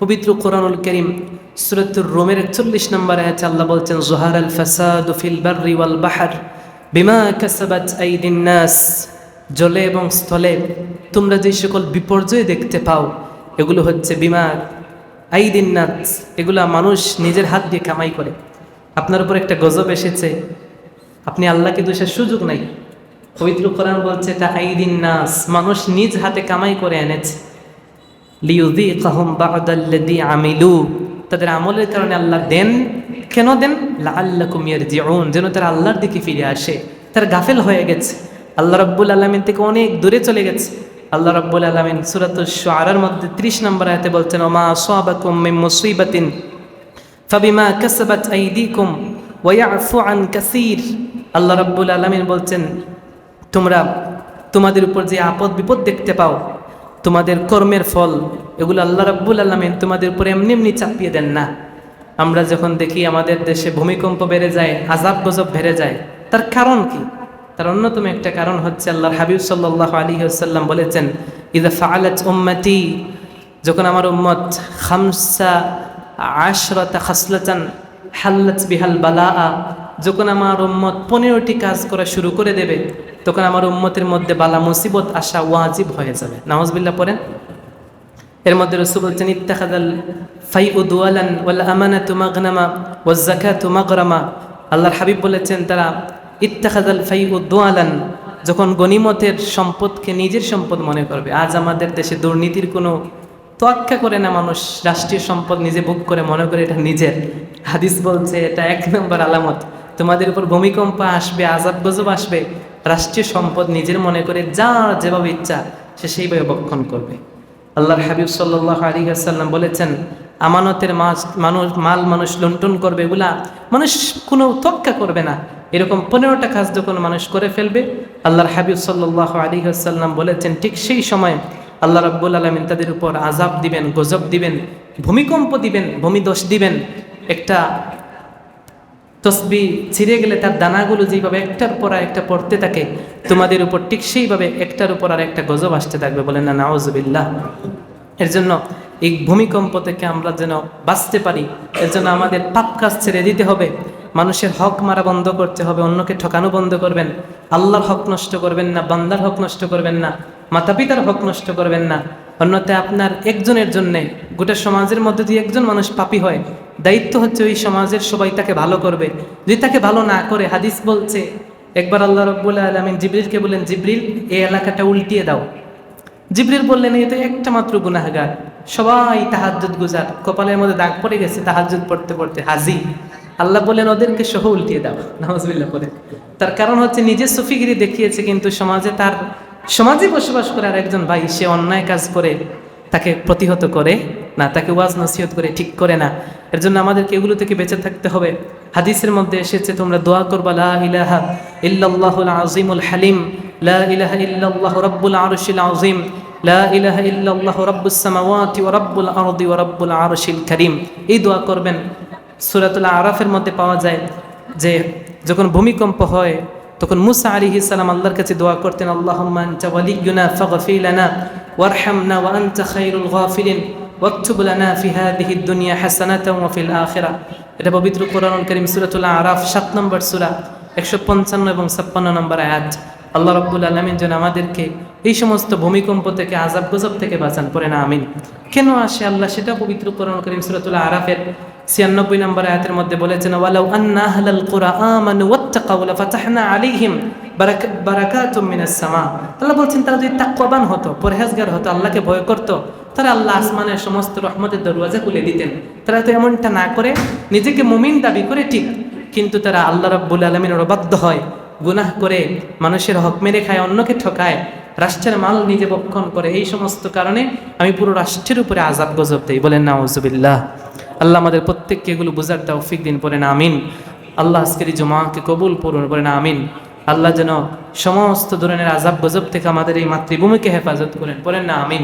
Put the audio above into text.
পবিত্র কোরআনুল করিম সুরতুর রোমের একচল্লিশ নম্বর আয়াতে আল্লাহ বলছেন, জোহার আল ফাসাদ ফিল বাররি ওয়াল বাহার বিমা কাসাবাত আইদিন নাস। জলে এবং স্থলে তোমরা যে সকল বিপর্যয় দেখতে পাও, এগুলো হচ্ছে বিমা আইদিন নাস। এগুলা মানুষ নিজের হাত দিয়ে কামাই করে। আপনার উপর একটা গজব এসেছে। আপনি আল্লাহকে দোষের সুযোগ নাই। পবিত্র কোরআন বলছে, এটা আইদিন নাস। মানুষ নিজ হাতে কামাই করে এনেছে। লিউযীকাহুম বা'দাল্লাযী আমিলু। তাদের আমলের কারণে আল্লাহ দেন। কেন দেন? লাআল্লাকুম ইয়ারজিউন। যেন তারা আল্লাহর দিকে ফিরে আসে। তারা গাফেল হয়ে গেছে। আল্লাহ রাব্বুল আলামিন থেকে অনেক দূরে চলে গেছে। আল্লাহ রাব্বুল আলামিন সূরাতুশ শুআরার মধ্যে 30 নম্বর আয়াতে বলছেন, ওমা আসাবাকুম মিন মুসিবাতিন ফাবিমা কাসাবাত আইদিকুম ওয়া ইয়াফু আন কাসীর। আল্লাহ রাব্বুল আলামিন বলছেন, তোমরা তোমাদের উপর যে আপদ বিপদ দেখতে পাও তোমাদের কর্মের ফল, এগুলো আল্লাহ রাব্বুল আলমিন তোমাদের উপরে এমনি এমনি চাপিয়ে দেন না। আমরা যখন দেখি আমাদের দেশে ভূমিকম্প বেড়ে যায় আজাব গজব বেড়ে যায়, তার কারণ কি? তার অন্যতম একটা কারণ হচ্ছে আল্লাহ হাবিব সাল্লাহ আলী আসাল্লাম বলেছেন ইদা ফাআলাত উম্মতি যখন আমার উম্মত, খামসা আশরতা খাসলাচান হাল্লাত বিহাল বালা যখন আমার উম্মত পনেরোটি কাজ করা শুরু করে দেবে তখন আমার উম্মতের মধ্যে বালা মুসিবত আসা ওয়াজিব হয়ে যাবে। নামাজবিল্লা পড়েন। এর মধ্যে রসু বলছেন ইত্তাখাদাল ফাই উদুয়ালান ওয়াল আমানা তুমাগনামা ওয়াজ জাকা তুমাগরামা আল্লাহর হাবিব বলেছেন, তারা ইত্তাখাদাল ফাই উদুয়ালান যখন গনিমতের সম্পদকে নিজের সম্পদ মনে করবে, আজ আমাদের দেশে দুর্নীতির কোনো তোয়াক্কা করে না মানুষ, রাষ্ট্রীয় সম্পদ নিজে ভোগ করে মনে করে এটা নিজের। হাদিস বলছে, এটা এক নম্বর আলামত। তোমাদের উপর ভূমিকম্প আসবে, আজাব গজব আসবে। রাষ্ট্রীয় সম্পদ নিজের মনে করে যা যেভাবে ইচ্ছা, সে সেইভাবে বক্ষণ করবে। আল্লাহর হাবিব সাল্লাহ আলী আসাল্লাম বলেছেন, আমানতের মাছ, মানুষ, মাল মানুষ লুণ্ঠন করবে এগুলা মানুষ কোনো তক্কা করবে না। এরকম পনেরোটা কাজ যখন মানুষ করে ফেলবে, আল্লাহর হাবিব সাল্লাহ আলী আসাল্লাম বলেছেন, ঠিক সেই সময় আল্লাহ রাব্বুল আলমিন তাদের উপর আজাব দিবেন, গজব দিবেন, ভূমিকম্প দিবেন, ভূমিদোষ দিবেন। একটা তসবি ছিঁড়ে গেলে তার দানাগুলো যেভাবে একটার পর একটা পড়তে থাকে, তোমাদের উপর ঠিক সেইভাবে একটার উপর আর একটা গজব আসতে থাকবে বলেন না নাওজবিল্লাহ এর জন্য এই ভূমিকম্প থেকে আমরা যেন বাঁচতে পারি, এর জন্য আমাদের পাপ কাজ ছেড়ে দিতে হবে। মানুষের হক মারা বন্ধ করতে হবে, অন্যকে ঠকানো বন্ধ করবেন। আল্লাহর হক নষ্ট করবেন না, বান্দার হক নষ্ট করবেন না মাতা পিতার হক নষ্ট করবেন না। অন্যথায় আপনার একজনের জন্যে গোটা সমাজের মধ্যে দিয়ে একজন মানুষ পাপি হয় দায়িত্ব হচ্ছে ওই সমাজের সবাই তাকে ভালো করবে। যদি তাকে ভালো না করে, হাদিস বলছে, একবার আল্লাহ রব্বুল আলমিন জিবরিলকে বললেন, জিবরিল, এই এলাকাটা উল্টিয়ে দাও। জিবরিল বললেন এই তো একটা মাত্র গুনাহগার। সবাই তাহাজুদ গুজার। কপালের মধ্যে দাগ পড়ে গেছে তাহাজুদ পড়তে পড়তে হাজি। আল্লাহ বলেন ওদেরকে সহ উল্টিয়ে দাও। নামাজবিল্লাহ করে তার কারণ হচ্ছে, নিজে সুফিগিরি দেখিয়েছে, কিন্তু সমাজে তার, সমাজে বসবাস করে আর একজন ভাই, সে অন্যায় কাজ করে, তাকে প্রতিহত করে না, তাকে ওয়াজ নসিহত করে, ঠিক করে না। এর জন্য আমাদেরকে এগুলো থেকে বেঁচে থাকতে হবে। হাদিসের মধ্যে এসেছে, তোমরা দোয়া করবা, লা ইলাহা ইল্লাল্লাহুল আজিমুল হালিম, লা ইলাহা ইল্লাল্লাহু রাব্বুল আরশিল আযীম, লা ইলাহা ইল্লাল্লাহু রাব্বুস সামাওয়াতি ওয়া রাব্বুল আরদি ওয়া রাব্বুল আরশিল কারীম। এই দোয়া করবেন। সূরাতুল আরাফের মধ্যে পাওয়া যায় যে, যখন ভূমিকম্প হয়, তখন মুসা আলী ইসালাম আল্লাহর কাছে দোয়া করতেন, আল্লাহুম্মা আনতা ওয়ালিয়ুনা ফাগফির লানা ওয়ারহামনা ওয়া আনতা খায়রুল ওয়াকতুব লানা ফি হাদিহি দুনিয়া হাসানাতাও ওয়া ফিল আখিরাহ এটা পবিত্র কোরআনুল কারীম সূরাতুল আরাফ 7 নম্বর সূরা 155 এবং 56 নম্বর আয়াত। আল্লাহ রাব্বুল আলামিন যেন আমাদেরকে এই সমস্ত ভূমিকম্প থেকে আজাব গজব থেকে বাঁচান, পড়ে না, আমিন। কেন আসে আল্লাহ সেটা পবিত্র কোরআন করিম সূরাতুল আরাফের ছিয়ানব্বই নম্বর আয়াতের মধ্যে বলেছেন, ওয়ালাউ আন্না আহলাল কুরা আমানু ওয়াত্তাকাউ লাফাতাহনা আলাইহিম বারাকাতুম মিনাস সামা। আল্লাহ বলছেন, তারা যদি তাকওয়াবান হতো, পরহেজগার হতো, আল্লাহকে ভয় করতো তারা আল্লাহ আসমানের সমস্ত রহমতের দরওয়াজা খুলে দিতেন। তারা তো এমনটা না করে, নিজেকে মুমিন দাবি করে ঠিক, কিন্তু তারা আল্লাহ রাব্বুল আলামিনের অবাধ্য হয়, গুনাহ করে, মানুষের হক মেরে খায়, অন্যকে ঠকায়, রাষ্ট্রের মাল নিজে বক্ষণ করে, এই সমস্ত কারণে আমি পুরো রাষ্ট্রের উপরে আজাব গজব দেই। বলেন না ওজুবিল্লাহ আল্লাহ আমাদের প্রত্যেককে এগুলো বুঝার তৌফিক দিন পরে না আমিন। আল্লাহ আজকের এই জমাকে কবুল পূরণ করে না আমিন। আল্লাহ যেন সমস্ত ধরনের আজাব গজব থেকে আমাদের এই মাতৃভূমিকে হেফাজত করেন পড়েন না, আমিন।